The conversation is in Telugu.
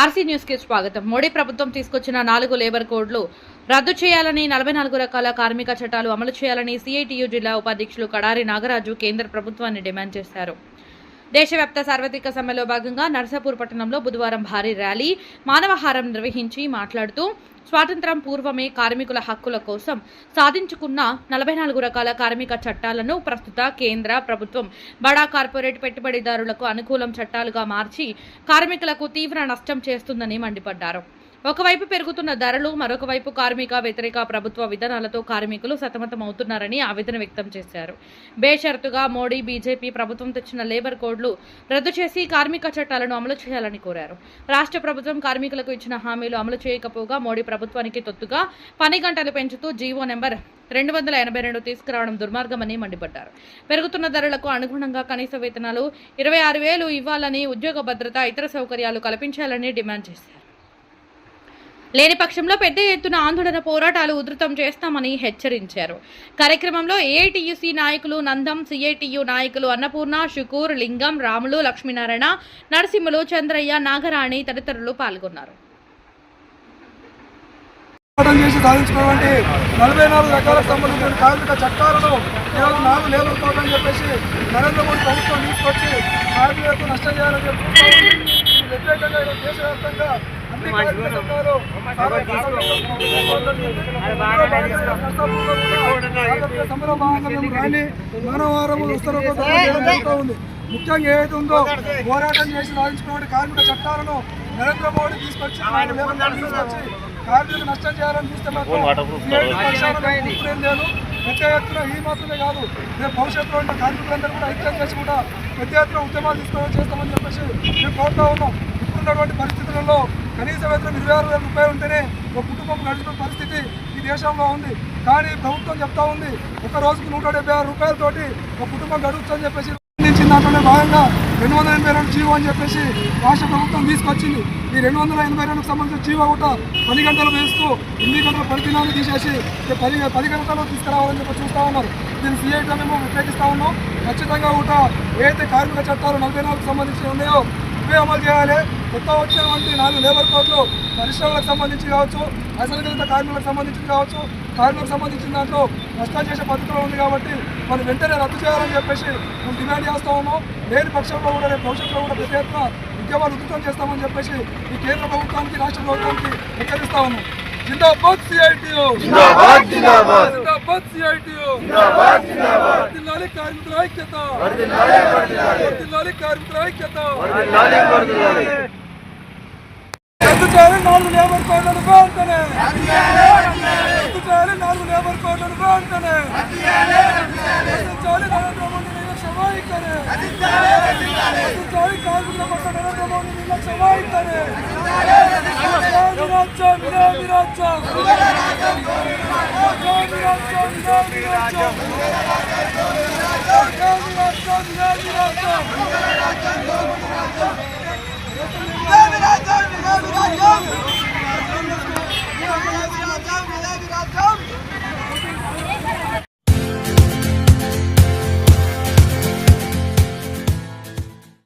ఆర్సీ న్యూస్కి స్వాగతం. మోడీ ప్రభుత్వం తీసుకొచ్చిన నాలుగు లేబర్ కోడ్లు రద్దు చేయాలని నలభై నాలుగు రకాల కార్మిక చట్టాలు అమలు చేయాలని సిఐటియు జిల్లా ఉపాధ్యక్షులు కడారి నాగరాజు కేంద్ర ప్రభుత్వాన్ని డిమాండ్ చేశారు. దేశవ్యాప్త సార్వత్రిక సమ్మెలో భాగంగా నర్సాపూర్ పట్టణంలో బుధవారం భారీ ర్యాలీ మానవహారం నిర్వహించి మాట్లాడుతూ స్వాతంత్రం పూర్వమే కార్మికుల హక్కుల కోసం సాధించుకున్న నలభై నాలుగు రకాల కార్మిక చట్టాలను ప్రస్తుత కేంద్ర ప్రభుత్వం బడా కార్పొరేట్ పెట్టుబడిదారులకు అనుకూలం చట్టాలుగా మార్చి కార్మికులకు తీవ్ర నష్టం చేస్తుందని మండిపడ్డారు. ఒకవైపు పెరుగుతున్న ధరలు మరొక వైపు కార్మిక వ్యతిరేక ప్రభుత్వ విధానాలతో కార్మికులు సతమతమవుతున్నారని ఆవేదన వ్యక్తం చేశారు. బేషరతుగా మోడీ బీజేపీ ప్రభుత్వం తెచ్చిన లేబర్ కోడ్లు రద్దు చేసి కార్మిక చట్టాలను అమలు చేయాలని కోరారు. రాష్ట్ర ప్రభుత్వం కార్మికులకు ఇచ్చిన హామీలు అమలు చేయకపోగా మోడీ ప్రభుత్వానికి తొత్తుగా పని గంటలు పెంచుతూ జీవో నెంబర్ రెండు వందల ఎనభై రెండు తీసుకురావడం దుర్మార్గమని మండిపడ్డారు. పెరుగుతున్న ధరలకు అనుగుణంగా కనీస వేతనాలు ఇరవై ఆరు వేలు ఇవ్వాలని ఉద్యోగ భద్రత ఇతర సౌకర్యాలు కల్పించాలని డిమాండ్ చేశారు. లేని పక్షంలో పెద్ద ఎత్తున ఆందోళన పోరాటాలు ఉధృతం చేస్తామని హెచ్చరించారు. కార్యక్రమంలో ఏఐటియుసి నాయకులు నందం సిఐటియు నాయకులు అన్నపూర్ణ షుకూర్ లింగం రాములు లక్ష్మీనారాయణ నరసింహులు చంద్రయ్య నాగరాణి తదితరులు పాల్గొన్నారు. చేసి సాధించుకున్నటువంటి నలభై నాలుగు రకాలకు సంబంధించిన కార్మిక చట్టాలను ఈరోజు నాలుగు లేబర్ కోడ్ అని చెప్పేసి నరేంద్ర మోడీ ప్రభుత్వం తీసుకొచ్చి కార్మికులకు నష్టం చేయాలని చెప్పి వ్యతిరేకంగా ఈరోజు దేశవ్యాప్తంగా మానవారం ఉంది ముఖ్యంగా ఏదైతే ఉందో పోరాటం చేసి సాధించుకున్న కార్మిక చట్టాలను నరేంద్ర మోడీ తీసుకొచ్చి కార్మికులకు నష్టం చేయాలని చూస్తే మాత్రం లేదు పెద్ద ఎత్తున ఈ మాత్రమే కాదు రేపు భవిష్యత్తులో ఉన్న కార్మికులందరూ కూడా ఐక్యం చేసి కూడా పెద్ద ఎత్తున ఉద్యమాలు తీసుకోవడం చేస్తామని చెప్పేసి మేము కోరుతా ఉన్నాం ఉన్నటువంటి పరిస్థితులలో కనీస వేతనం ఇరవై ఆరు వేల రూపాయలు ఉంటేనే ఒక కుటుంబం గడిచిన పరిస్థితి ఈ దేశంలో ఉంది. కానీ ప్రభుత్వం చెప్తా ఉంది ఒక రోజుకు నూట డెబ్బై ఆరు రూపాయలతోటి ఒక కుటుంబం గడుపుతుందని చెప్పేసి నుంచి దాంట్లోనే భాగంగా రెండు వందల ఎనభై రెండు జీవో అని చెప్పేసి రాష్ట్ర ప్రభుత్వం తీసుకొచ్చింది. ఈ రెండు వందల ఎనభై రెండుకు సంబంధించిన జీవో కూడా పది గంటలు వేస్తూ ఎనిమిది గంటల పని తీసేసి పది పది గంటలు తీసుకురావాలని చెప్పి చూస్తూ ఉన్నారు. దీన్ని సీఐటీ మేము వ్యతిరేకిస్తూ ఉన్నాం. ఖచ్చితంగా కూడా ఏదైతే కార్మిక చట్టాలు నలభై నాలుగుకు సంబంధించి ఉన్నాయో ఇవే అమలు చేయాలి. కొత్త వచ్చినటువంటి నాలుగు లేబర్ కోడ్లు పరిశ్రమలకు సంబంధించి కావచ్చు అసంఘటిత కార్మికులకు సంబంధించి కావచ్చు. కార్మికులకు సంబంధించిన దాంట్లో నష్టాలు చేసే పద్ధతిలో ఉంది కాబట్టి మనం వెంటనే రద్దు చేయాలని చెప్పేసి మేము డిమాండ్ చేస్తా ఉన్నాం లేని పక్షంలో కూడా రేపు భవిష్యత్తులో కూడా ప్రతి ఎత్తున ఉద్యమాలు ఉధృతం చేస్తామని చెప్పేసి ఈ కేంద్ర ప్రభుత్వానికి రాష్ట్ర ప్రభుత్వానికి హెచ్చరిస్తా ఉన్నాం జిందాబాద్ సిఐటియు. జిందాబాద్ జిందాబాద్. జిందాబాద్ సిఐటియు. జిందాబాద్ జిందాబాద్. వర్ధిల్లాలి కార్మికుల ఐక్యత. వర్ధిల్లాలి వర్ధిల్లాలి వర్ధిల్లాలి కార్మికుల ఐక్యత. వర్ధిల్లాలి వర్ధిల్లాలి రద్దు చేయాలి నాలుగు లేబర్ కోడ్లను వెంటనే రద్దు చేయాలి నాలుగు లేబర్ కోడ్లను వెంటనే రద్దించాలి నరేంద్ర మోడీ నిర్లక్ష్య వైఖరి రద్దించాలి కార్మికుల పట్ల నరేంద్ర మోడీ నిర్లక్ష్య వైఖరి Hakan atacağım, bir daha bir atacağım. Hakan bir atacağım, bir daha bir atacağım. Hakan bir atacağım, bir daha bir atacağım.